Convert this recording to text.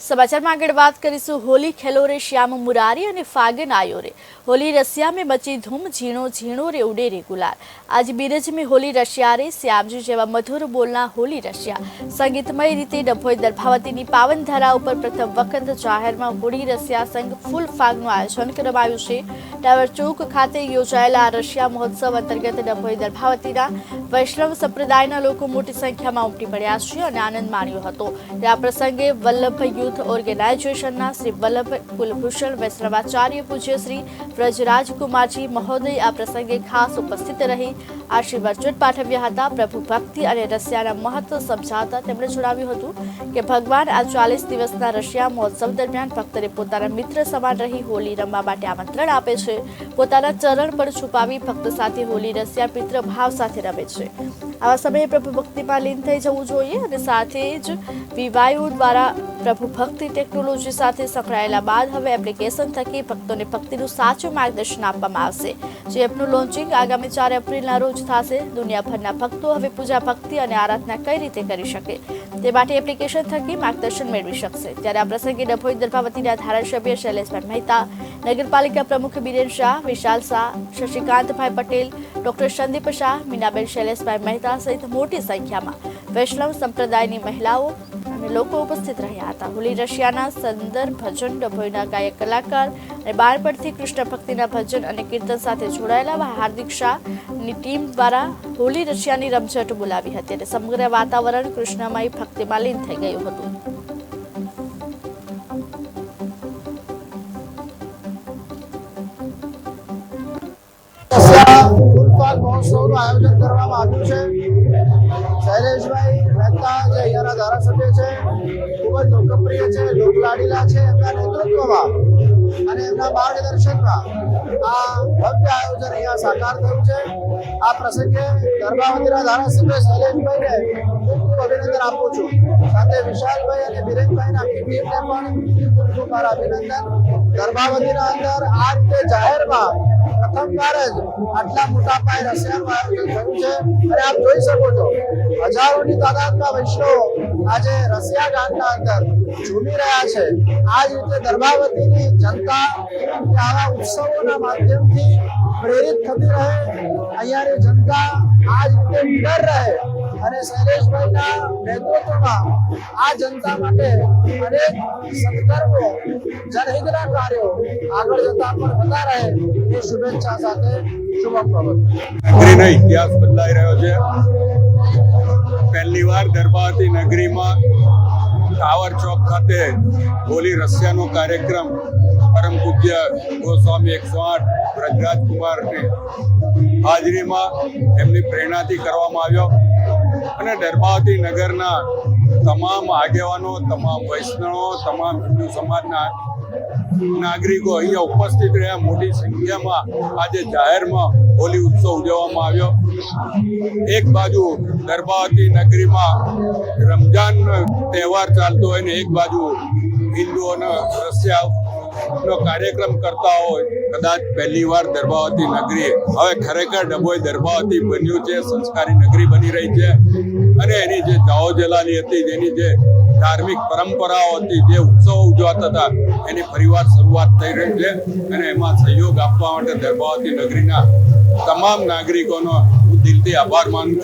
સમાચારમાં આગળ વાત કરીશું હોલી ખેલો રે શ્યામ મુરારી અને ફાગન આયો રે હોલી રસિયા મેં મચી ધૂમ, ઝીણો ઝીણો રે ઉડે રે ગુલાલ. આજ બીરજ મેં હોલી રશિયા રે શ્યામજી જેવા મધુર બોલના હોલી રશિયા. સંગીતમય રીતે ડભોઈ દર્ભાવતીની પાવન ધારા ઉપર પ્રથમ વખત જાહેરમાં હોળી રસિયા સંઘ ફૂલ ફાગનું આયોજન કરવામાં આવ્યું છે. ટાવર ચોક ખાતે યોજાયેલા આ રશિયા મહોત્સવ અંતર્ગત ડભોઈ દર્ભાવતીના વૈષ્ણવ સંપ્રદાયના લોકો મોટી સંખ્યામાં ઉમટી પડ્યા છે અને આનંદ માણ્યો હતો. આ પ્રસંગે વલ્લભ યુથ ઓર્ગેનાઇઝેશનના શ્રી વલ્લભ કુલભૂષણ વૈષ્ણવાચાર્ય પૂજ્ય શ્રી વ્રજરાજ કુમારજી મહોદય આ પ્રસંગે ખાસ ઉપસ્થિત રહી. આશીર્વાદ પાઠવ્યા હતા. પ્રભુ ભક્તિ અને રશિયાના મહત્વ સમજાવતા તેમણે જણાવ્યું હતું કે ભગવાન આ ચાલીસ દિવસના રશિયા મહોત્સવ દરમિયાન ભક્તને પોતાના મિત્ર સમાન રહી હોલી રમવા માટે આમંત્રણ આપે છે. પોતાના ચરણ પર છુપાવી ભક્ત સાથે હોલી રશિયા મિત્ર ભાવ સાથે રમે છે. આવા સમયે પ્રભુ ભક્તિમાં લીન થઈ જવું જોઈએ અને સાથે જ વિવાયો દ્વારા પ્રભુ ભક્તિ ટેકનોલોજી સાથે સંકળાયેલા બાદ હવે એપ્લિકેશન થકી ભક્તોને ભક્તિનું સાચું માર્ગદર્શન આપવામાં આવશે. જે એપનું લોન્ચિંગ આગામી ચાર એપ્રિલના રોજ થશે. દુનિયાભરના ભક્તો હવે પૂજા, ભક્તિ અને આરાધના કઈ રીતે કરી શકે તે માટે એપ્લિકેશન થકી માર્ગદર્શન મેળવી શકશે. ત્યારે આ પ્રસંગે ડભોઈ દર્ભાવતીના ધારાસભ્ય શૈલેષભાઈ મહેતા, નગરપાલિકા પ્રમુખ બિરેન શાહ, વિશાલ શાહ, શશિકાંતભાઈ પટેલ, ડોક્ટર સંદીપ શાહ, મીનાબેન શૈલેષભાઈ મહેતા સહિત મોટી સંખ્યામાં વૈષ્ણવ સંપ્રદાયની મહિલાઓ અને લોકો ઉપસ્થિત રહ્યા હતા. હોલી રશિયાના સંદર ભજન, ડભોઈના ગાયક કલાકાર અને બાળપણથી કૃષ્ણ ભક્તિના ભજન અને કીર્તન સાથે જોડાયેલા હાર્દિક શાહની ટીમ દ્વારા હોલી રશિયાની રમઝટ બોલાવી હતી અને સમગ્ર વાતાવરણ કૃષ્ણમય ભક્તિમાં લીન થઈ ગયું હતું. આયોજન કરવામાં આવ્યું છે. શૈલેષભાઈ મહેતા જે ધારાસભ્ય છે, ખૂબ જ લોકપ્રિય છે, લોકલાડીલા છે, એમના નેતૃત્વમાં અને એમના માર્ગદર્શનમાં આ ભવ્ય આયોજન અહીંયા સાકાર થયું છે. આ પ્રસંગે ગર્ભાવતીના ધારાસભ્ય શૈલેષભાઈને ખૂબ અભિનંદન આપું છું. સાથે વિશાલભાઈ અને બિરેનભાઈના આખી ટીમને પણ ખૂબ ખૂબ મારા અભિનંદન. ગર્ભાવતીના અંદર આ રીતે જાહેરમાં પ્રથમવાર જ આટલા મોટા પાયે રશિયાનું આયોજન થયું છે. અને આપ જોઈ શકો છો, હજારોની તાદાદમાં વૈષ્ણવો આજે રશિયા ગામના અંદર ઝૂમી રહ્યા છે. આ જ રીતે ગર્ભાવતીની જનતા આવા ઉત્સવોના માધ્યમથી પ્રેરિત થતી રહે. અહીંયાની જનતા આ જ રીતે નિડર રહે. અને શૈલેષભાઈના નેતૃત્વમાં આ જનતા માટે અનેક સત્કર્મો, જનહિતના કાર્યો આગળ જતા પણ થતા રહે એ શુભેચ્છા સાથે ઇતિહાસ બદલાઈ રહ્યો છે. પહેલી વાર ગર્ભાવતી નગરીમાં ટાવર ચોક ખાતે હોલી રશિયાનો કાર્યક્રમ પરમ પૂજ્ય ગોસ્વામી એકસો આઠ વ્રજરાજ કુમારની હાજરીમાં એમની પ્રેરણાથી કરવામાં આવ્યો. અને દરબાવતી નગરના તમામ આગેવાનો, તમામ વૈષ્ણવો, તમામ હિન્દુ સમાજના નાગરિકો અહીંયા ઉપસ્થિત રહ્યા. મોટી સંખ્યામાં આજે જાહેરમાં હોલી ઉત્સવ ઉજવવામાં આવ્યો. એક બાજુ ગર્ભાવતી નગરીમાં રમજાન તહેવાર ચાલતો હોય ને એક બાજુ હિન્દુઓનો નો કાર્યક્રમ કરતા હોય, કદાચ પહેલી વાર દરબાવતી નગરી. હવે ખરેખર ડભોઈ દરબાવતી બન્યું છે, સંસ્કારી નગરી બની રહી છે. જે હતી, જેની જે ધાર્મિક પરંપરાઓ હતી, જે ઉત્સવો ઉજવાતા હતા, એની ફરીવાર શરૂઆત થઈ રહી છે અને એમાં સહયોગ આપવા માટે દર્ભાવતી નગરીના તમામ નાગરિકોનો દિલથી આભાર માનું છું.